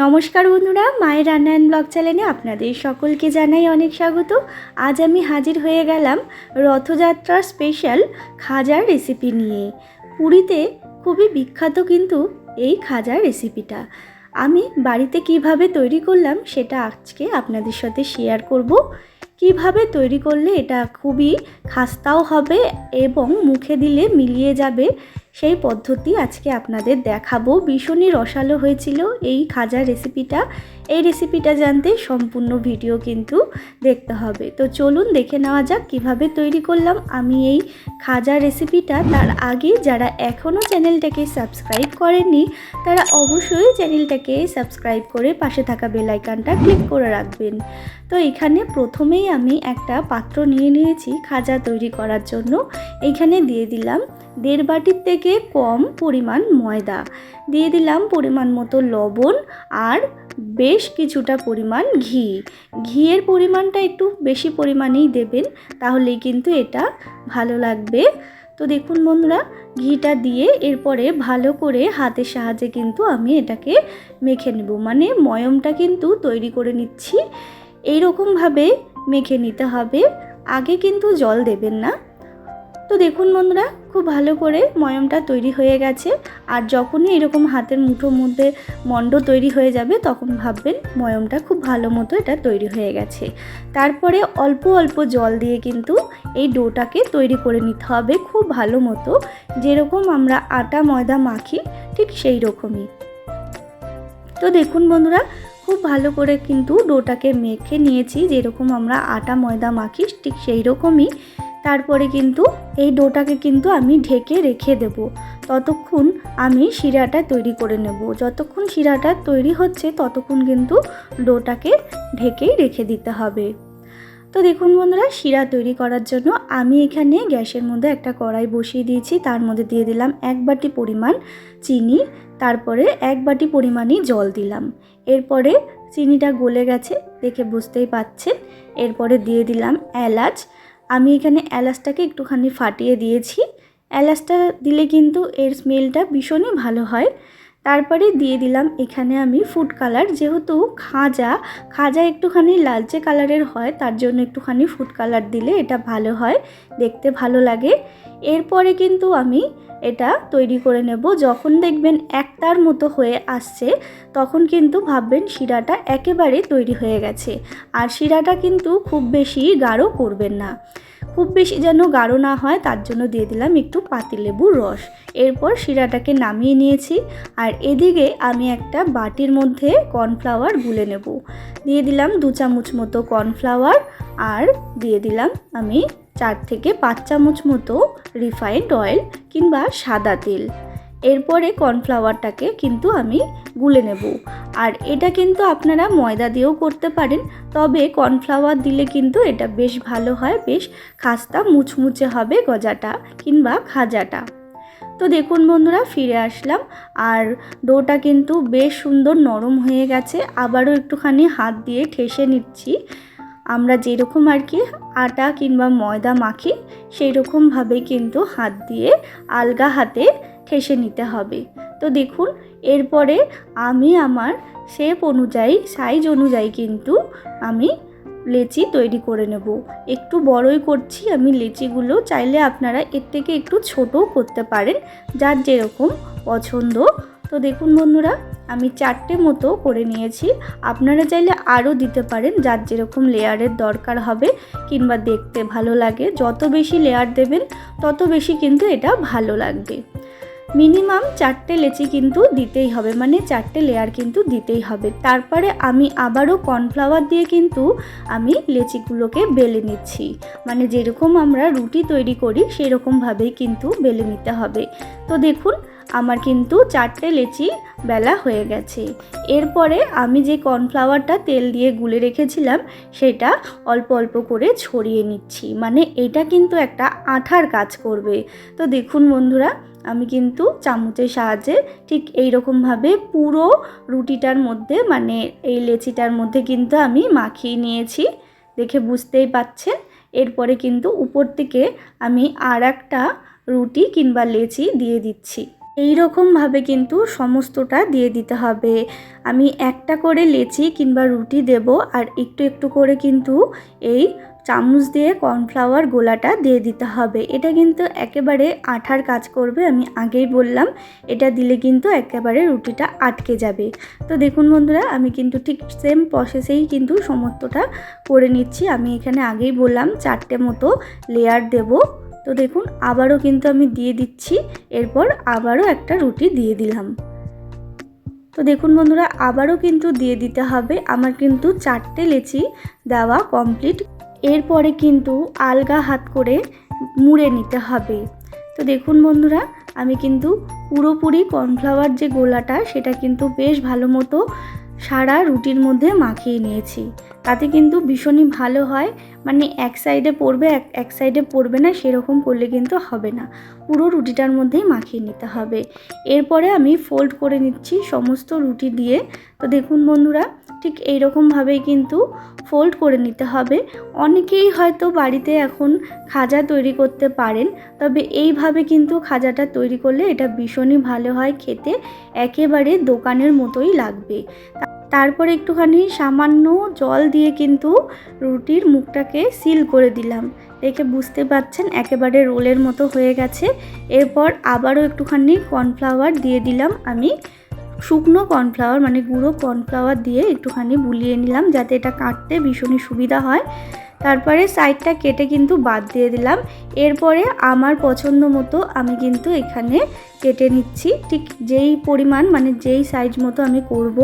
নমস্কার বন্ধুরা, মায়ের রান্নায়ন ব্লগ চ্যানেলে আপনাদের সকলকে জানাই অনেক স্বাগত। আজ আমি হাজির হয়ে গেলাম রথযাত্রার স্পেশাল খাজার রেসিপি নিয়ে। পুরীতে খুবই বিখ্যাত কিন্তু এই খাজার রেসিপিটা আমি বাড়িতে কীভাবে তৈরি করলাম সেটা আজকে আপনাদের সাথে শেয়ার করব। কীভাবে তৈরি করলে এটা খুবই খাস্তাও হবে এবং মুখে দিলে মিলিয়ে যাবে সেই পদ্ধতি আজকে আপনাদের দেখাবো। ভীষণই রসালো হয়েছিল এই খাজা রেসিপিটা এই রেসিপিটা জানতে সম্পূর্ণ ভিডিও কিন্তু দেখতে হবে। তো চলুন দেখে নেওয়া যাক কীভাবে তৈরি করলাম। আমি এই খাজা রেসিপিটা তার আগে যারা এখনও চ্যানেলটাকে সাবস্ক্রাইব করেননি, তারা অবশ্যই চ্যানেলটাকে সাবস্ক্রাইব করে পাশে থাকা বেলাইকানটা ক্লিক করে রাখবেন। তো এখানে প্রথমেই আমি একটা পাত্র নিয়ে নিয়েছি খাজা তৈরি করার জন্য। এইখানে দিয়ে দিলাম দেড় বাটির থেকে কম পরিমাণ ময়দা। দিয়ে দিলাম পরিমাণ মতো লবণ আর বেশ কিছুটা পরিমাণ ঘি। ঘিয়ের পরিমাণটা একটু বেশি পরিমাণেই দেবেন, তাহলেই কিন্তু এটা ভালো লাগবে। তো দেখুন বন্ধুরা, ঘিটা দিয়ে এরপরে ভালো করে হাতের সাহায্যে কিন্তু আমি এটাকে মেখে নেব। মানে ময়মটা কিন্তু তৈরি করে নিচ্ছি। এইরকমভাবে মেখে নিতে হবে। আগে কিন্তু জল দেবেন না। তো দেখুন বন্ধুরা খুব ভালো করে ময়মটা তৈরি হয়ে গেছে। আর যখনই এরকম হাতের মুঠোর মধ্যে মণ্ড তৈরি হয়ে যাবে, তখন ভাববেন ময়মটা খুব ভালো মতো এটা তৈরি হয়ে গেছে। তারপরে অল্প অল্প জল দিয়ে কিন্তু এই ডোটাকে তৈরি করে নিতে হবে খুব ভালো মতো। যেরকম আমরা আটা, ময়দা মাখি, ঠিক সেই রকমই। তো দেখুন বন্ধুরা, খুব ভালো করে কিন্তু ডোটাকে মেখে নিয়েছি। যেরকম আমরা আটা, ময়দা মাখি, ঠিক সেই রকমই। তারপরে কিন্তু এই ডোটাকে কিন্তু আমি ঢেকে রেখে দেব। ততক্ষণ আমি শিরাটা তৈরি করে নেব। যতক্ষণ শিরাটা তৈরি হচ্ছে, ততক্ষণ কিন্তু ডোটাকে ঢেকেই রেখে দিতে হবে। তো দেখুন বন্ধুরা, শিরা তৈরি করার জন্য আমি এখানে গ্যাসের মধ্যে একটা কড়াই বসিয়ে দিয়েছি। তার মধ্যে দিয়ে দিলাম এক বাটি পরিমাণ চিনি, তারপরে এক বাটি পরিমাণই জল দিলাম। এরপরে চিনিটা গলে গেছে, দেখে বুঝতেই পাচ্ছেন। এরপরে দিয়ে দিলাম এলাচ আমি এখানে এলাচটাকে একটুখানি ফাটিয়ে দিয়েছি। এলাচটা দিলে কিন্তু এর স্মেলটা ভীষণই ভালো হয়। তারপরে দিয়ে দিলাম এখানে আমি ফুড কালার যেহেতু খাজা খাজা একটুখানি লালচে কালারের হয়, তার জন্য একটুখানি ফুড কালার দিলে এটা ভালো হয়, দেখতে ভালো লাগে। এরপরে কিন্তু আমি এটা তৈরি করে নেব। যখন দেখবেন একটার মতো হয়ে আসছে, তখন কিন্তু ভাববেন শিরাটা একেবারে তৈরি হয়ে গেছে। আর শিরাটা কিন্তু খুব বেশি গাঢ় করবেন না। খুব বেশি যেন গাঢ় না হয়, তার জন্য দিয়ে দিলাম একটু পাতিলেবুর রস। এরপর শিরাটাকে নামিয়ে নিয়েছি, আর এদিকে আমি একটা বাটির মধ্যে কর্নফ্লাওয়ার গুলে নেব। দিয়ে দিলাম দু চামচ মতো কর্নফ্লাওয়ার, আর দিয়ে দিলাম আমি চার থেকে পাঁচ চামচ মতো রিফাইন্ড অয়েল কিংবা সাদা তেল। এরপরে কর্নফ্লাওয়ারটাকে কিন্তু আমি গুলে নেব। আর এটা কিন্তু আপনারা ময়দা দিয়েও করতে পারেন, তবে কর্নফ্লাওয়ার দিলে কিন্তু এটা বেশ ভালো হয়, বেশ খাস্তা মুচমুচে হবে গজাটা কিংবা খাজাটা। তো দেখুন বন্ধুরা, ফিরে আসলাম। আর ডোটা কিন্তু বেশ সুন্দর নরম হয়ে গেছে। আবারও একটুখানি হাত দিয়ে ঠেসে নিচ্ছি। আমরা যেরকম আর কি আটা কিংবা ময়দা মাখি সেই রকমভাবে কিন্তু হাত দিয়ে আলগা হাতে ঠেসে নিতে হবে। তো দেখুন, এরপরে আমি আমার শেপ অনুযায়ী সাইজ অনুযায়ী কিন্তু আমি লেচি তৈরি করে নেব। একটু বড়ই করছি আমি লেচিগুলো, চাইলে আপনারা এর থেকে একটু ছোটও করতে পারেন, যার যেরকম পছন্দ। তো দেখুন বন্ধুরা, আমি চারটে মতো করে নিয়েছি। আপনারা চাইলে আরও দিতে পারেন, যার যেরকম লেয়ারের দরকার হবে, কিংবা দেখতে ভালো লাগে। যত বেশি লেয়ার দেবেন, তত বেশি কিন্তু এটা ভালো লাগবে। মিনিমাম চারটে লেচি কিন্তু দিতেই হবে মানে চারটে লেয়ার কিন্তু দিতেই হবে। তারপরে আমি আবারও কর্নফ্লাওয়ার দিয়ে কিন্তু আমি লেচিগুলোকে বেলে নিচ্ছি। মানে যেরকম আমরা রুটি তৈরি করি, সেরকমভাবেই কিন্তু বেলে নিতে হবে। তো দেখুন আমার কিন্তু চারটে লেচি বেলা হয়ে গেছে। এরপরে আমি যে কর্নফ্লাওয়ারটা তেল দিয়ে গুলে রেখেছিলাম, সেটা অল্প অল্প করে ছড়িয়ে নিচ্ছি। মানে এটা কিন্তু একটা আঠার কাজ করবে। তো দেখুন বন্ধুরা, আমি কিন্তু চামচের সাহায্যে ঠিক এই রকমভাবে পুরো রুটিটার মধ্যে মানে এই লেচিটার মধ্যে কিন্তু আমি মাখিয়ে নিয়েছি। দেখে বুঝতেই পাচ্ছেন? এরপরে কিন্তু উপর থেকে আমি আর একটা রুটি কিংবা লেচি দিয়ে দিচ্ছি। এই রকমভাবে কিন্তু সমস্তটা দিয়ে দিতে হবে। আমি একটা করে লেচি কিংবা রুটি দেব আর একটু একটু করে কিন্তু এই চামচ দিয়ে কর্নফ্লাওয়ার গোলাটা দিয়ে দিতে হবে। এটা কিন্তু একেবারে আঠার কাজ করবে, আমি আগেই বললাম। এটা দিলে কিন্তু একেবারে রুটিটা আটকে যাবে। তো দেখুন বন্ধুরা, আমি কিন্তু ঠিক সেম প্রসেসেই কিন্তু সমস্তটা করে নিচ্ছি। আমি এখানে আগেই বললাম, চারটে মতো লেয়ার দেব। তো দেখুন, আবারও কিন্তু আমি দিয়ে দিচ্ছি। এরপর আবারও একটা রুটি দিয়ে দিলাম। তো দেখুন বন্ধুরা, আবারও কিন্তু দিয়ে দিতে হবে। আমার কিন্তু চারটে লেচি দেওয়া কমপ্লিট এরপরে কিন্তু আলগা হাত করে মুড়ে নিতে হবে। তো দেখুন বন্ধুরা, আমি কিন্তু পুরোপুরি কর্নফ্লাওয়ার যে গোলাটা, সেটা কিন্তু বেশ ভালো মতো সারা রুটির মধ্যে মাখিয়ে নিয়েছি। তাতে কিন্তু ভীষণই ভালো হয়। মানে এক সাইডে পড়বে, এক এক সাইডে পড়বে না, সেরকম করলে কিন্তু হবে না। পুরো রুটিটার মধ্যেই মাখিয়ে নিতে হবে। এরপরে আমি ফোল্ড করে নিচ্ছি সমস্ত রুটি দিয়ে। তো দেখুন বন্ধুরা, ঠিক এইরকমভাবেই কিন্তু ফোল্ড করে নিতে হবে। অনেকেই হয়তো বাড়িতে এখন খাজা তৈরি করতে পারেন, তবে এইভাবে কিন্তু খাজাটা তৈরি করলে এটা ভীষণই ভালো হয় খেতে। একেবারে দোকানের মতোই লাগবে। তারপরে একটুখানি সামান্য জল দিয়ে কিন্তু রুটির মুখটাকে সিল করে দিলাম। দেখে বুঝতে পারছেন, একেবারে রোলের মতো হয়ে গেছে। এরপর আবারও একটুখানি কর্নফ্লাওয়ার দিয়ে দিলাম আমি। শুকনো কর্নফ্লাওয়ার মানে গুঁড়ো কর্নফ্লাওয়ার দিয়ে একটুখানি বুলিয়ে নিলাম যাতে এটা কাটতে ভীষণই সুবিধা হয়। তারপরে সাইডটা কেটে কিন্তু বাদ দিয়ে দিলাম। এরপরে আমার পছন্দ মতো আমি কিন্তু এখানে কেটে নিচ্ছি। ঠিক যেই পরিমাণ মানে যেই সাইজ মতো আমি করব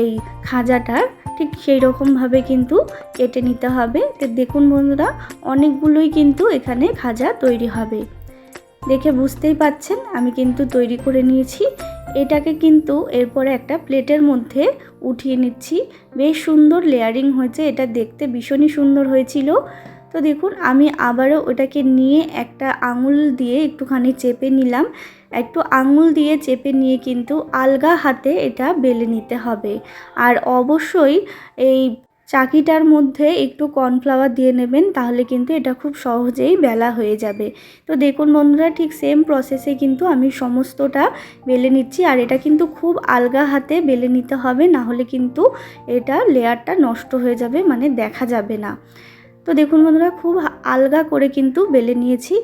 এই খাজাটার ঠিক সেই রকমভাবে কিন্তু কেটে নিতে হবে। তো দেখুন বন্ধুরা, অনেকগুলোই কিন্তু এখানে খাজা তৈরি হবে। দেখে বুঝতেই পাচ্ছেন, আমি কিন্তু তৈরি করে নিয়েছি। এটাকে কিন্তু এরপরে একটা প্লেটের মধ্যে উঠিয়ে নিচ্ছি। বেশ সুন্দর লেয়ারিং হয়েছে, এটা দেখতে ভীষণই সুন্দর হয়েছিল। তো দেখুন, আমি আবারও ওটাকে নিয়ে একটা আঙুল দিয়ে একটুখানি চেপে নিলাম। একটু আঙুল দিয়ে চেপে নিয়ে কিন্তু আলগা হাতে এটা বেলে নিতে হবে। আর অবশ্যই এই চাকিটার মধ্যে একটু কর্নফ্লাওয়ার দিয়ে নেবেন, তাহলে কিন্তু এটা খুব সহজেই বেলা হয়ে যাবে। তো দেখুন বন্ধুরা, ঠিক সেম প্রসেসে কিন্তু আমি সমস্তটা বেলে নিচ্ছি, আর এটা কিন্তু খুব আলগা হাতে বেলে নিতে হবে না হলে কিন্তু এটা লেয়ারটা নষ্ট হয়ে যাবে মানে দেখা যাবে না। তো দেখুন বন্ধুরা, খুব আলগা করে কিন্তু বেলে নিয়েছি।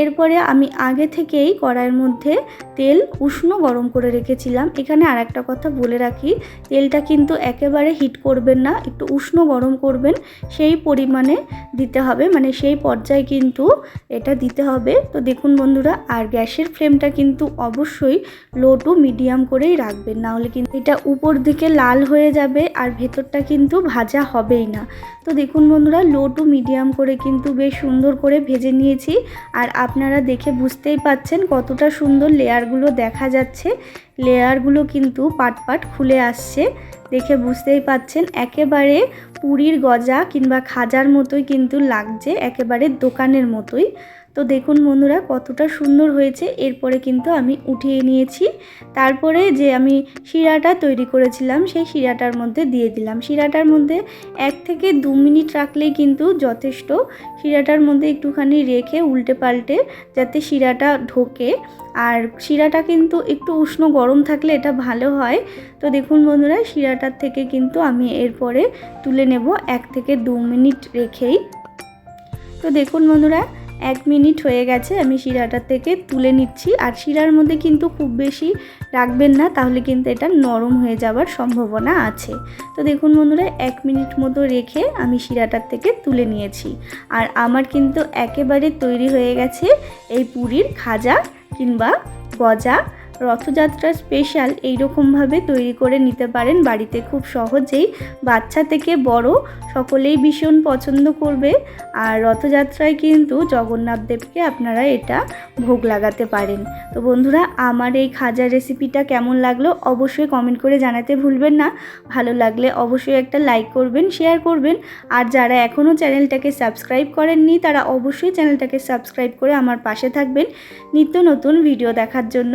এরপরে আমি আগে থেকেই কড়াইয়ের মধ্যে তেল উষ্ণ গরম করে রেখেছিলাম। এখানে আর একটা কথা বলে রাখি, তেলটা কিন্তু একেবারে হিট করবেন না, একটু উষ্ণ গরম করবেন, সেই পরিমাণে দিতে হবে। মানে সেই পর্যায়ে কিন্তু এটা দিতে হবে। তো দেখুন বন্ধুরা, আর গ্যাসের ফ্লেমটা কিন্তু অবশ্যই লো টু মিডিয়াম করেই রাখবেন। নাহলে কিন্তু এটা উপর দিকে লাল হয়ে যাবে আর ভেতরটা কিন্তু ভাজা হবেই না। তো দেখুন বন্ধুরা, লো টু মিডিয়াম করে কিন্তু বেশ সুন্দর করে ভেজে নিয়েছি। আর আপনারা দেখে বুঝতেই পাচ্ছেন কতটা সুন্দর লেয়ারগুলো দেখা যাচ্ছে। লেয়ারগুলো কিন্তু পাট পাট খুলে আসছে। দেখে বুঝতেই পাচ্ছেন একেবারে পুরীর গজা কিংবা খাজার মতোই কিন্তু লাগছে, একেবারে দোকানের মতোই। তো দেখুন বন্ধুরা, কতটা সুন্দর হয়েছে। এরপরে কিন্তু আমি উঠিয়ে নিয়েছি। তারপরে যে আমি শিরাটা তৈরি করেছিলাম, সেই শিরাটার মধ্যে দিয়ে দিলাম। শিরাটার মধ্যে এক থেকে দু মিনিট রাখলেই কিন্তু যথেষ্ট। শিরাটার মধ্যে একটুখানি রেখে উল্টে পাল্টে যাতে শিরাটা ঢোকে। আর শিরাটা কিন্তু একটু উষ্ণ গরম থাকলে এটা ভালো হয়। তো দেখুন বন্ধুরা, শিরাটার থেকে কিন্তু আমি এরপরে তুলে নেব এক থেকে দু মিনিট রেখেই। তো দেখুন বন্ধুরা এক মিনিট হয়ে গেছে, আমি শিরাটা থেকে তুলে নিচ্ছি। আর শিরার মধ্যে কিন্তু খুব বেশি রাখবেন না, তাহলে কিন্তু এটা নরম হয়ে যাওয়ার সম্ভাবনা আছে। তো দেখুন বন্ধুরা, এক মিনিট মতো রেখে আমি শিরাটার থেকে তুলে নিয়েছি। আর আমার কিন্তু একেবারে তৈরি হয়ে গেছে এই পুরীর খাজা কিংবা গজা। রথযাত্রা স্পেশাল এইরকমভাবে তৈরি করে নিতে পারেন বাড়িতে। খুব সহজেই বাচ্চা থেকে বড় সকলেই ভীষণ পছন্দ করবে। আর রথযাত্রায় কিন্তু জগন্নাথ দেবকে আপনারা এটা ভোগ লাগাতে পারেন। তো বন্ধুরা, আমার এই খাজা রেসিপিটা কেমন লাগল অবশ্যই কমেন্ট করে জানাতে ভুলবেন না। ভালো লাগলে অবশ্যই একটা লাইক করবেন শেয়ার করবেন। আর যারা এখনও চ্যানেলটাকে সাবস্ক্রাইব করেননি, তারা অবশ্যই চ্যানেলটাকে সাবস্ক্রাইব করে আমার পাশে থাকবেন। নিত্য নতুন ভিডিও দেখার জন্য।